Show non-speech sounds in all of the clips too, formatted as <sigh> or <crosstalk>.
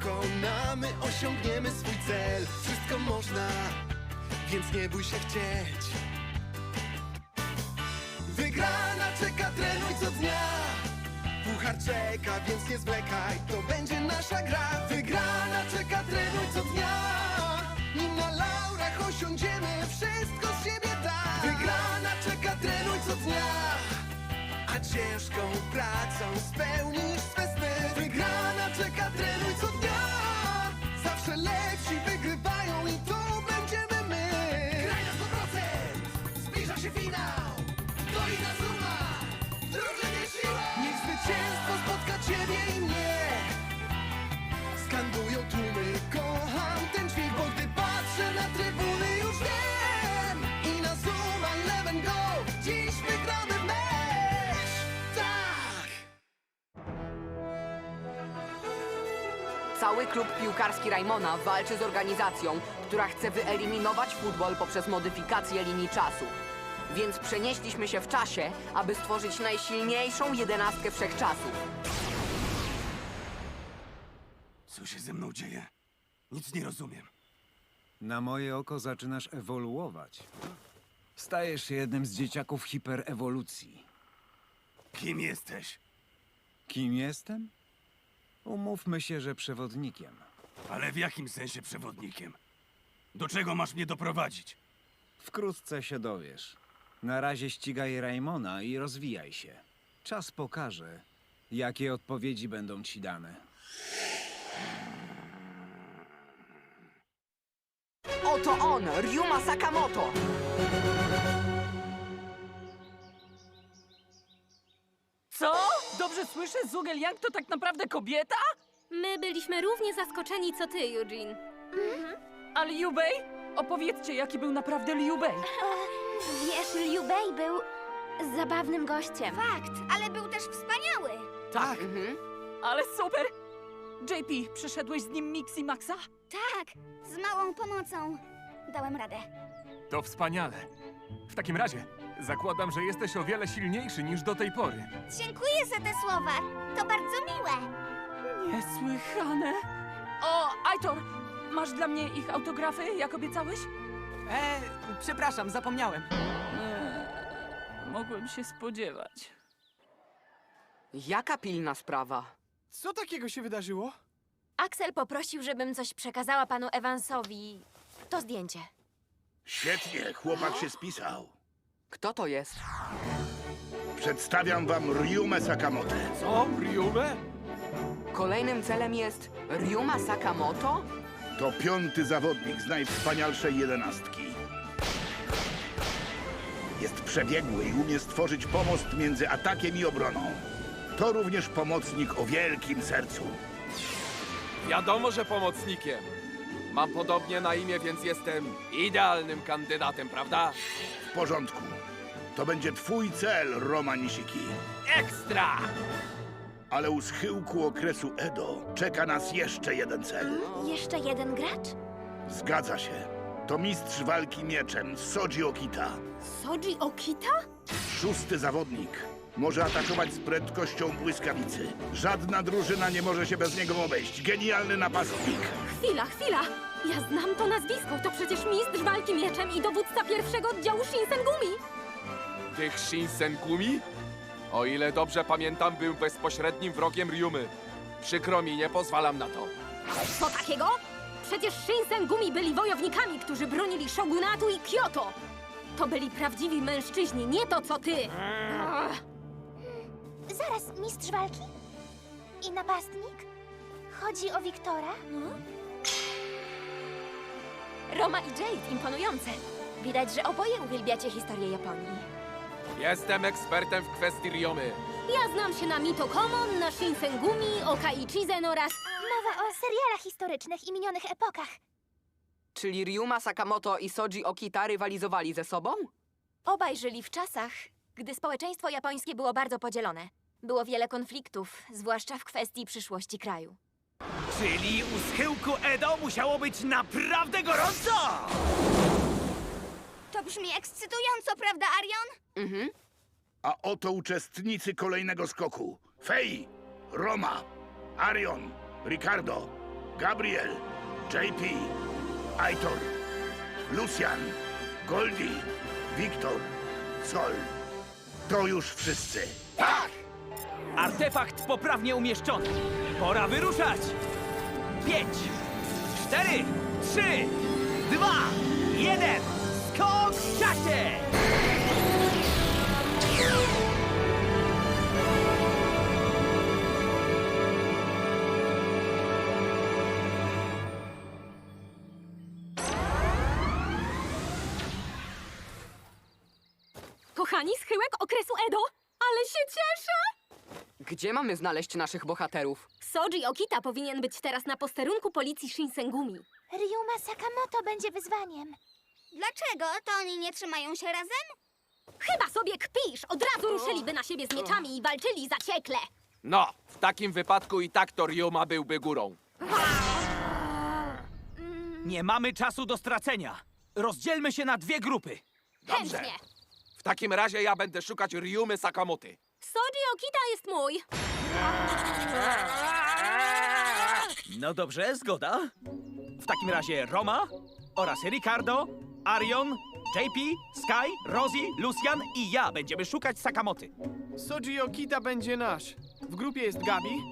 pokonamy, osiągniemy swój cel. Wszystko można, więc nie bój się chcieć. Wygrana czeka, trenuj co dnia. Puchar czeka, więc nie zwlekaj, to będzie nasza gra. Wygrana czeka, trenuj co dnia. I na laurach osiądziemy wszystko z siebie tak. Wygrana czeka, trenuj co dnia. A ciężką pracą spełnisz swe sny. Wygrana she think about Cały klub piłkarski Raimona walczy z organizacją, która chce wyeliminować futbol poprzez modyfikację linii czasu. Więc przenieśliśmy się w czasie, aby stworzyć najsilniejszą jedenastkę wszechczasów. Co się ze mną dzieje? Nic nie rozumiem. Na moje oko zaczynasz ewoluować. Stajesz się jednym z dzieciaków hiperewolucji. Kim jesteś? Kim jestem? Umówmy się, że przewodnikiem. Ale w jakim sensie przewodnikiem? Do czego masz mnie doprowadzić? Wkrótce się dowiesz. Na razie ścigaj Raimona i rozwijaj się. Czas pokaże, jakie odpowiedzi będą ci dane. Oto on, Ryuma Sakamoto! Słyszę? Zugel Yang to tak naprawdę kobieta? My byliśmy równie zaskoczeni co ty, Eugene. Ale Liu Bei? Opowiedzcie, jaki był naprawdę Liu Bei. Wiesz, Liu Bei był zabawnym gościem. Fakt, ale był też wspaniały. Tak, Mhm. ale super! JP, przeszedłeś z nim Mixi Maxa? Tak, z małą pomocą. Dałem radę. To wspaniale. W takim razie zakładam, że jesteś o wiele silniejszy niż do tej pory. Dziękuję za te słowa. To bardzo miłe. Niesłychane! O, Aitor, masz dla mnie ich autografy, jak obiecałeś? E, przepraszam, zapomniałem. Eee, mogłem się spodziewać. Jaka pilna sprawa? Co takiego się wydarzyło? Axel poprosił, żebym coś przekazała panu Evansowi. To zdjęcie. Świetnie, chłopak się spisał. Kto to jest? Przedstawiam wam Ryumę Sakamoto. Co? Ryume? Kolejnym celem jest Ryuma Sakamoto? To piąty zawodnik z najwspanialszej jedenastki. Jest przebiegły i umie stworzyć pomost między atakiem i obroną. To również pomocnik o wielkim sercu. Wiadomo, że pomocnikiem. Mam podobnie na imię, więc jestem idealnym kandydatem, prawda? W porządku. To będzie twój cel, Roma Nishiki. Ekstra! Ale u schyłku okresu Edo czeka nas jeszcze jeden cel. Jeszcze jeden gracz? Zgadza się. To mistrz walki mieczem Soji Okita. Soji Okita? Szósty zawodnik. Może atakować z prędkością błyskawicy. Żadna drużyna nie może się bez niego obejść. Genialny napastnik. Chwila, chwila! Ja znam to nazwisko, to przecież mistrz walki mieczem i dowódca pierwszego oddziału Shinsengumi! Tych Shinsenkumi? O ile dobrze pamiętam, był bezpośrednim wrogiem Ryumy. Przykro mi, nie pozwalam na to. Co takiego? Przecież Shinsengumi byli wojownikami, którzy bronili shogunatu i Kyoto! To byli prawdziwi mężczyźni, nie to co ty! Zaraz, mistrz walki? I napastnik? Chodzi o Wiktora? Roma i Jade, imponujące. Widać, że oboje uwielbiacie historię Japonii. Jestem ekspertem w kwestii Ryumy. Ja znam się na Mitokomon, na Shinsengumi, Okai Chizen oraz... Mowa o serialach historycznych i minionych epokach. Czyli Ryuma Sakamoto i Soji Okita rywalizowali ze sobą? Obaj żyli w czasach, gdy społeczeństwo japońskie było bardzo podzielone. Było wiele konfliktów, zwłaszcza w kwestii przyszłości kraju. Czyli u schyłku Edo musiało być naprawdę gorąco! To brzmi ekscytująco, prawda, Arion? Mhm. A oto uczestnicy kolejnego skoku. Fei, Roma, Arion, Ricardo. Gabriel, JP, Aitor, Lucian, Goldie, Wiktor, Sol. To już wszyscy. Artefakt poprawnie umieszczony. Pora wyruszać. Pięć, cztery, trzy, dwa, jeden. Skok w czasie! Kochani, schyłek okresu Edo, ale się cieszę! Gdzie mamy znaleźć naszych bohaterów? Soji Okita powinien być teraz na posterunku policji Shinsengumi. Ryuma Sakamoto będzie wyzwaniem. Dlaczego? To oni nie trzymają się razem? Chyba sobie kpisz! Od razu ruszyliby na siebie z mieczami i walczyli zaciekle! No, w takim wypadku i tak to Ryuma byłby górą. Nie mamy czasu do stracenia. Rozdzielmy się na dwie grupy. Dobrze. Chętnie! W takim razie ja będę szukać Ryumy Sakamoty. Soji Okita jest mój! No dobrze, zgoda. W takim razie Roma oraz Ricardo, Arion, JP, Sky, Rosie, Lucian i ja będziemy szukać Sakamoty. Soji Okita będzie nasz. W grupie jest Gabi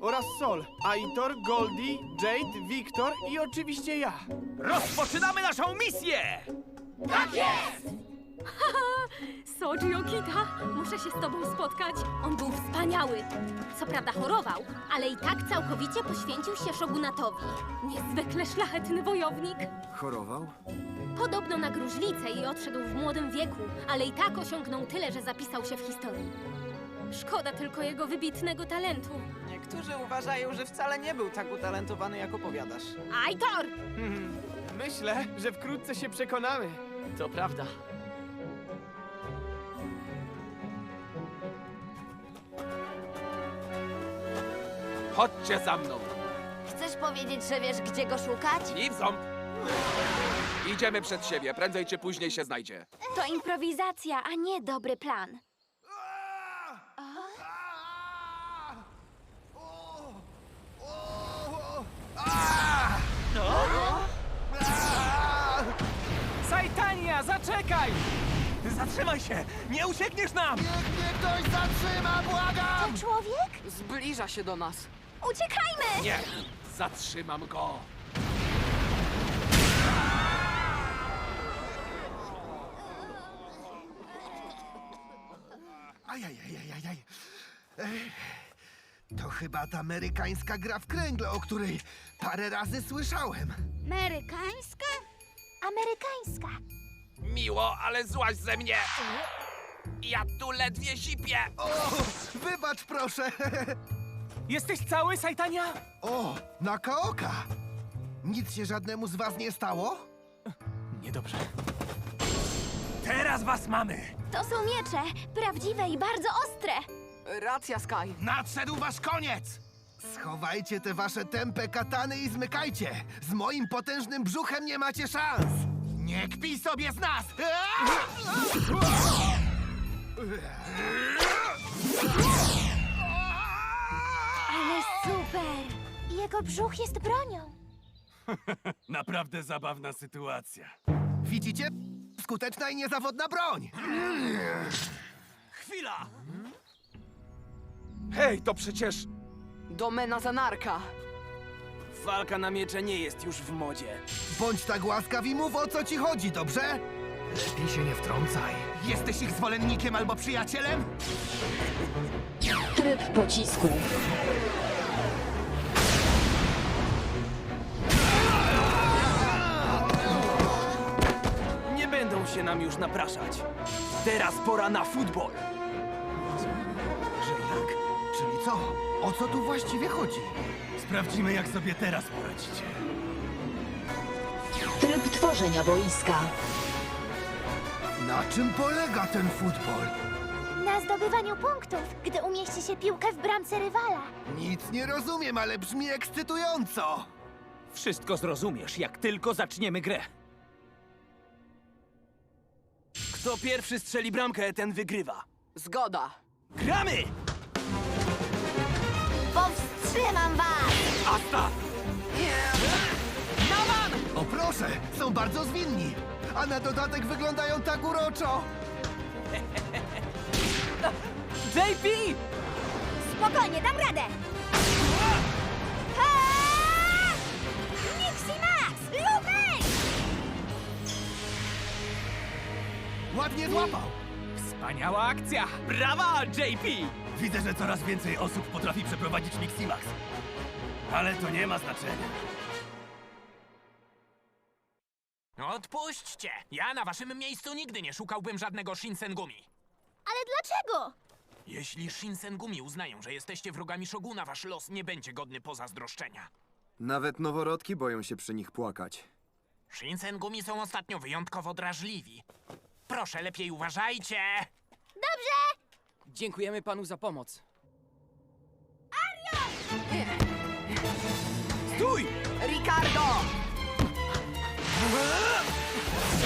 oraz Sol, Aitor, Goldie, Jade, Wiktor i oczywiście ja. Rozpoczynamy naszą misję! <laughs> Soji Okita, muszę się z tobą spotkać. On był wspaniały. Co prawda chorował, ale i tak całkowicie poświęcił się shogunatowi. Niezwykle szlachetny wojownik. Chorował? Podobno na gruźlicę i odszedł w młodym wieku, ale i tak osiągnął tyle, że zapisał się w historii. Szkoda tylko jego wybitnego talentu. Niektórzy uważają, że wcale nie był tak utalentowany, jak opowiadasz. Aitor! <laughs> Myślę, że wkrótce się przekonamy. To prawda. Chodźcie za mną. Chcesz powiedzieć, że wiesz, gdzie go szukać? I w ząb. Idziemy przed siebie, prędzej czy później się znajdzie. To improwizacja, a nie dobry plan. Saitania, zaczekaj! Zatrzymaj się! Nie uciekniesz nam! Niech mnie ktoś zatrzyma, błagam! To człowiek? Zbliża się do nas. Uciekajmy! Nie, zatrzymam go. Ajajajajaj. Ech, To chyba ta amerykańska gra w kręgle, o której parę razy słyszałem. Amerykańska? Amerykańska. Miło, ale złaź ze mnie. Ja tu ledwie sipię. O, wybacz proszę. Jesteś cały, Saitania? O, Nakaoka. Nic się żadnemu z was nie stało? Niedobrze. Teraz was mamy! To są miecze, prawdziwe i bardzo ostre. Racja, Sky. Nadszedł wasz koniec! Schowajcie te wasze tępe katany i zmykajcie! Z moim potężnym brzuchem nie macie szans! Nie kpij sobie z nas! <laughs> <laughs> Ale super! Jego brzuch jest bronią. <laughs> Naprawdę zabawna sytuacja. Widzicie? Skuteczna i niezawodna broń! Chwila! Hej, to przecież... Domena Zanarka. Walka na miecze nie jest już w modzie. Bądź tak łaskaw i mów o co ci chodzi, dobrze? Lepiej się nie wtrącaj. Jesteś ich zwolennikiem albo przyjacielem? Tryb pocisku. Nie będą się nam już napraszać. Teraz pora na futbol. Że jak? Czyli co? O co tu właściwie chodzi? Sprawdzimy, jak sobie teraz poradzicie. Tryb tworzenia boiska. Na czym polega ten futbol? Na zdobywaniu punktów, gdy umieści się piłkę w bramce rywala. Nic nie rozumiem, ale brzmi ekscytująco! Wszystko zrozumiesz, jak tylko zaczniemy grę. Kto pierwszy strzeli bramkę, ten wygrywa. Zgoda. Gramy! Powstrzymam was! Asta! O proszę, są bardzo zwinni. A na dodatek wyglądają tak uroczo. JP! Spokojnie, dam radę! Aaa! Nixie Max! Lumej! Ładnie złapał. Wspaniała akcja! Brawa, JP! Widzę, że coraz więcej osób potrafi przeprowadzić Miximax. Ale to nie ma znaczenia. Odpuśćcie! Ja na waszym miejscu nigdy nie szukałbym żadnego Shinsengumi. Ale dlaczego? Jeśli Shinsengumi uznają, że jesteście wrogami Shoguna, wasz los nie będzie godny pozazdroszczenia. Nawet noworodki boją się przy nich płakać. Shinsengumi są ostatnio wyjątkowo drażliwi. Proszę, lepiej uważajcie! Dobrze! Dziękujemy panu za pomoc. Stój! Ricardo!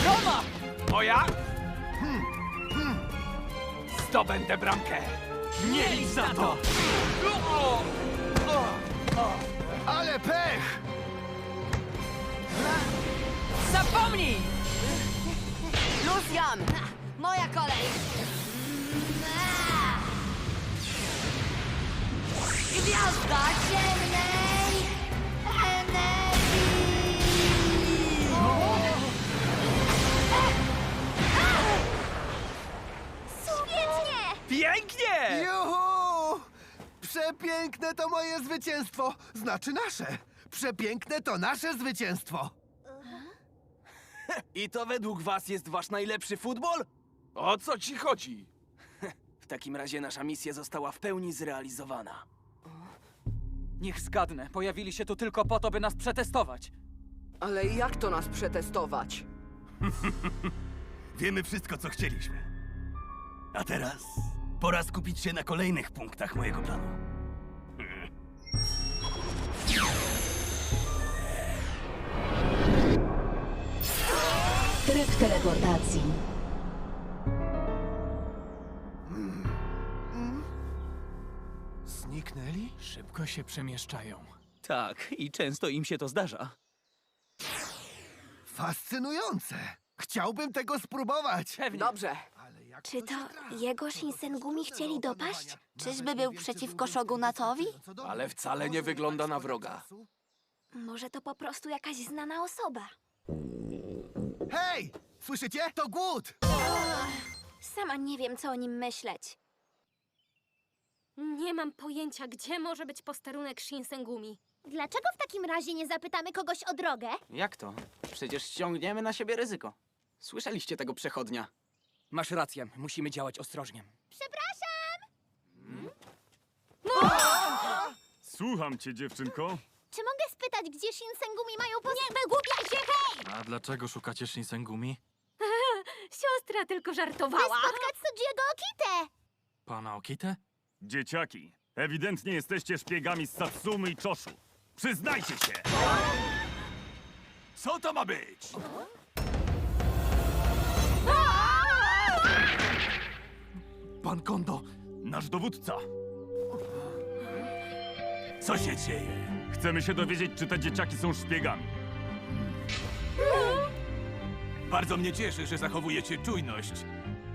Roma! Moja? Zdobędę bramkę. Nie licz za to! Ale pech! Zapomnij! Lucian! Moja kolej! Gwiazda ciemnej Pięknie! Juhu! Przepiękne to moje zwycięstwo. Znaczy nasze. Przepiękne to nasze zwycięstwo. I to według was jest wasz najlepszy futbol? O co ci chodzi? W takim razie nasza misja została w pełni zrealizowana. Niech zgadnę, pojawili się tu tylko po to, by nas przetestować. Ale jak to nas przetestować? <laughs> Wiemy wszystko, co chcieliśmy. A teraz pora skupić się na kolejnych punktach mojego planu. Tryb teleportacji. Zniknęli? Szybko się przemieszczają. Tak, i często im się to zdarza. Fascynujące. Chciałbym tego spróbować. Pewnie. Dobrze. Czy to jego Shinsengumi chcieli dopaść? Czyżby był przeciwko Shogunatowi? Ale wcale nie wygląda na wroga. Może to po prostu jakaś znana osoba. Hej! Słyszycie? To głód! Sama nie wiem, co o nim myśleć. Nie mam pojęcia, gdzie może być posterunek Shinsengumi. Dlaczego w takim razie nie zapytamy kogoś o drogę? Jak to? Przecież ściągniemy na siebie ryzyko. Słyszeliście tego przechodnia. Masz rację, musimy działać ostrożnie. Przepraszam! Słucham cię, dziewczynko. Czy mogę spytać, gdzie Shinsengumi mają pos... Nie wygłupiaj się, hej! A dlaczego szukacie Shinsengumi? <laughs> Siostra tylko By żartowała. spotkać Sojiego Okite! Pana Okite? Dzieciaki, ewidentnie jesteście szpiegami z Satsumy i Choshu. Przyznajcie się! Co to ma być? Pan Kondo, nasz dowódca. Co się dzieje? Chcemy się dowiedzieć, czy te dzieciaki są szpiegami. Bardzo mnie cieszy, że zachowujecie czujność,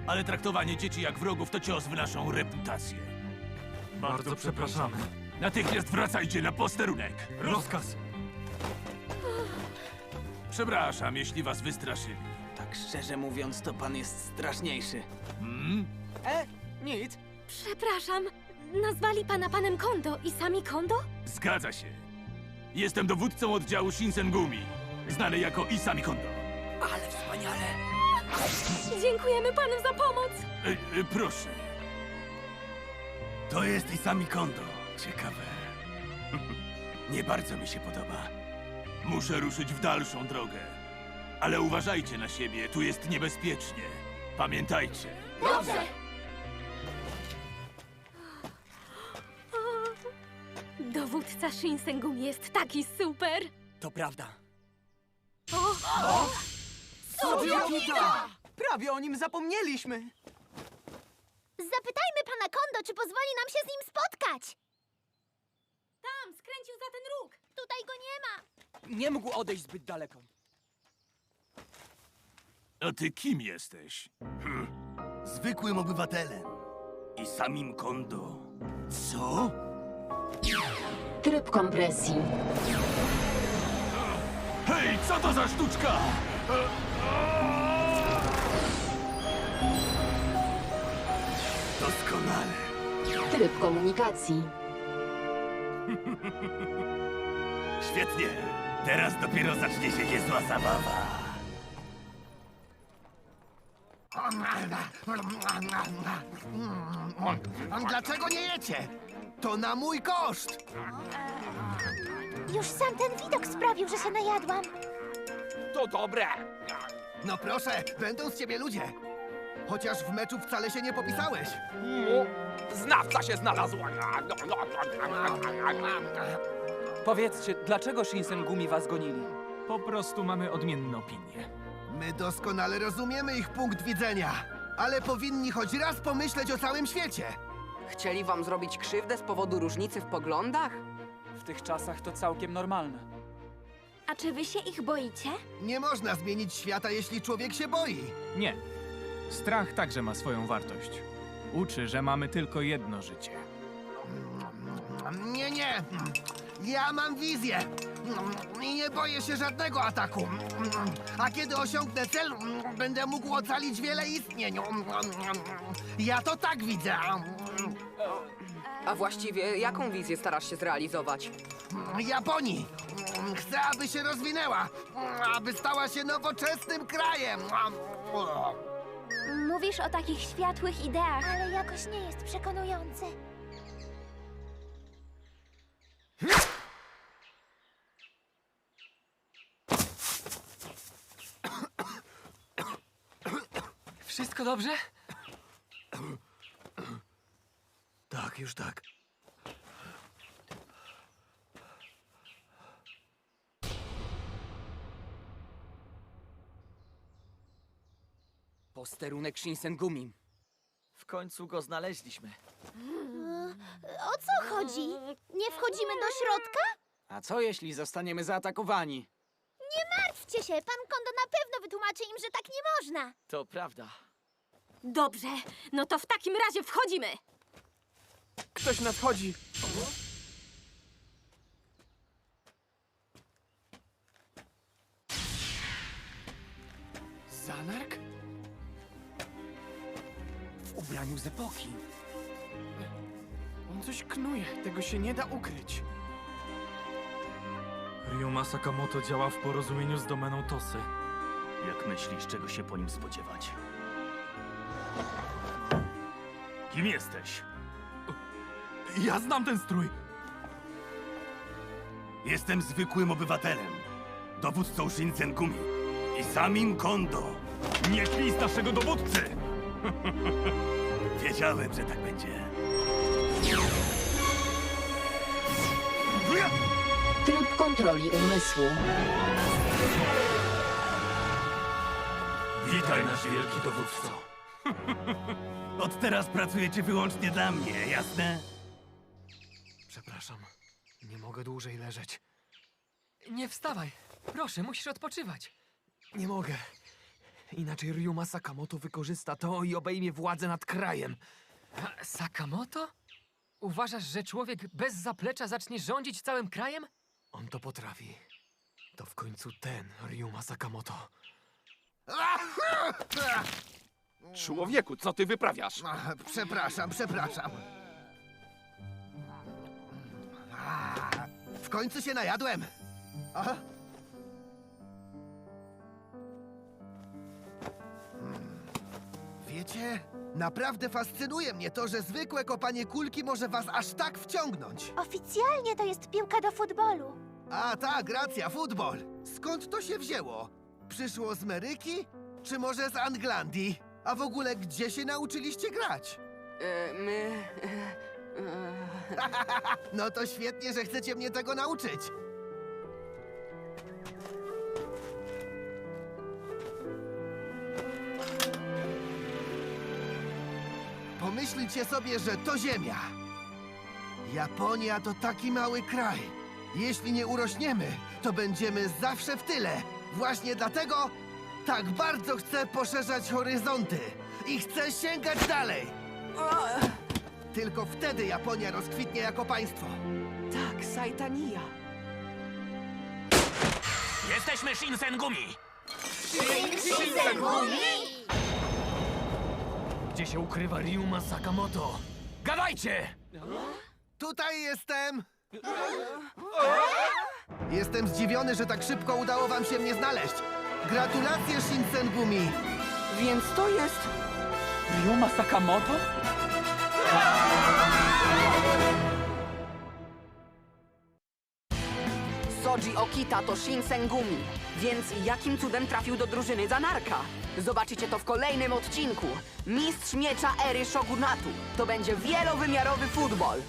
ale traktowanie dzieci jak wrogów to cios w naszą reputację. Bardzo przepraszamy. Natychmiast wracajcie na posterunek. Rozkaz! Przepraszam, jeśli was wystraszyli. Tak szczerze mówiąc, to pan jest straszniejszy. Hmm? E, nic. Przepraszam, nazwali pana panem Kondo i sami Kondo? Zgadza się. Jestem dowódcą oddziału Shinsengumi, znany jako Isami Kondo. Ale wspaniale! Dziękujemy panu za pomoc. E, e, proszę. To jest Isami Kondo. Ciekawe. <laughs> Nie bardzo mi się podoba. Muszę ruszyć w dalszą drogę. Ale uważajcie na siebie, tu jest niebezpiecznie. Pamiętajcie. Dobrze! Dowódca Shinsengumi jest taki super. To prawda. Sojiokita! Prawie o nim zapomnieliśmy. Zapytajmy pana Kondo, czy pozwoli nam się z nim spotkać. Tam, skręcił za ten róg! Tutaj go nie ma! Nie mógł odejść zbyt daleko. A ty kim jesteś? Hm. Zwykłym obywatelem. I samim kondo. Co? Tryb kompresji. Hej, co to za sztuczka? Doskonale. Tryb komunikacji. Świetnie. Teraz dopiero zacznie się niezła zabawa. Dlaczego nie jecie? To na mój koszt! Już sam ten widok sprawił, że się najadłam. To dobre. No proszę, będą z ciebie ludzie. Chociaż w meczu wcale się nie popisałeś. Znawca się znalazł. Powiedzcie, dlaczego Shinsengumi was gonili? Po prostu mamy odmienne opinie. My doskonale rozumiemy ich punkt widzenia, ale powinni choć raz pomyśleć o całym świecie. Chcieli wam zrobić krzywdę z powodu różnicy w poglądach? W tych czasach to całkiem normalne. A czy wy się ich boicie? Nie można zmienić świata, jeśli człowiek się boi. Nie. Strach także ma swoją wartość. Uczy, że mamy tylko jedno życie. Nie, nie. Ja mam wizję. I nie boję się żadnego ataku. A kiedy osiągnę cel, będę mógł ocalić wiele istnień. Ja to tak widzę. A właściwie jaką wizję starasz się zrealizować? Japonii. Chcę, aby się rozwinęła, aby stała się nowoczesnym krajem. Mówisz o takich światłych ideach, ale jakoś nie jest przekonujący. Wszystko dobrze? Tak, już tak. Posterunek Shinsengumi. W końcu go znaleźliśmy. O co chodzi? Nie wchodzimy do środka? A co jeśli zostaniemy zaatakowani? Nie martwcie się, pan Kondo na pewno wytłumaczy im, że tak nie można. To prawda. Dobrze, no to w takim razie wchodzimy! Ktoś nadchodzi. Zanark? W ubraniu z epoki. On coś knuje, tego się nie da ukryć. Ryuma Sakamoto działa w porozumieniu z domeną Tosy. Jak myślisz, czego się po nim spodziewać? Kim jesteś? Ja znam ten strój! Jestem zwykłym obywatelem. Dowódcą Shinsengumi. I samim Kondo. Nie kpij z naszego dowódcy! Wiedziałem, że tak będzie. Tryb kontroli umysłu. Witaj, nasz wielki dowódco. <laughs> Od teraz pracujecie wyłącznie dla mnie, jasne? Przepraszam, nie mogę dłużej leżeć. Nie wstawaj. Proszę, musisz odpoczywać. Nie mogę. Inaczej Ryuma Sakamoto wykorzysta to i obejmie władzę nad krajem. A Sakamoto? Uważasz, że człowiek bez zaplecza zacznie rządzić całym krajem? On to potrafi. To w końcu ten Ryuma Sakamoto. Człowieku, co ty wyprawiasz? Ach, Przepraszam, przepraszam. A, W końcu się najadłem. Aha. Hmm. Wiecie, naprawdę fascynuje mnie to, że zwykłe kopanie kulki może was aż tak wciągnąć. Oficjalnie to jest piłka do futbolu. A tak, racja, futbol. Skąd to się wzięło? Przyszło z Meryki? Czy może z Anglandii? A w ogóle gdzie się nauczyliście grać? E, my... <laughs> no to świetnie, że chcecie mnie tego nauczyć. Pomyślcie sobie, że to Ziemia. Japonia to taki mały kraj. Jeśli nie urośniemy, to będziemy zawsze w tyle. Właśnie dlatego tak bardzo chcę poszerzać horyzonty i chcę sięgać dalej. Tylko wtedy Japonia rozkwitnie jako państwo. Tak, Saitania. Jesteśmy Shinsengumi! Gdzie się ukrywa Ryuma Sakamoto? Gadajcie! Tutaj jestem! Jestem zdziwiony, że tak szybko udało wam się mnie znaleźć. Gratulacje, Shinsengumi! Więc to jest... Ryuma Sakamoto? Soji Okita to Shinsengumi, więc jakim cudem trafił do drużyny Zanarka? Zobaczycie to w kolejnym odcinku. Mistrz miecza ery Shogunatu. To będzie wielowymiarowy futbol.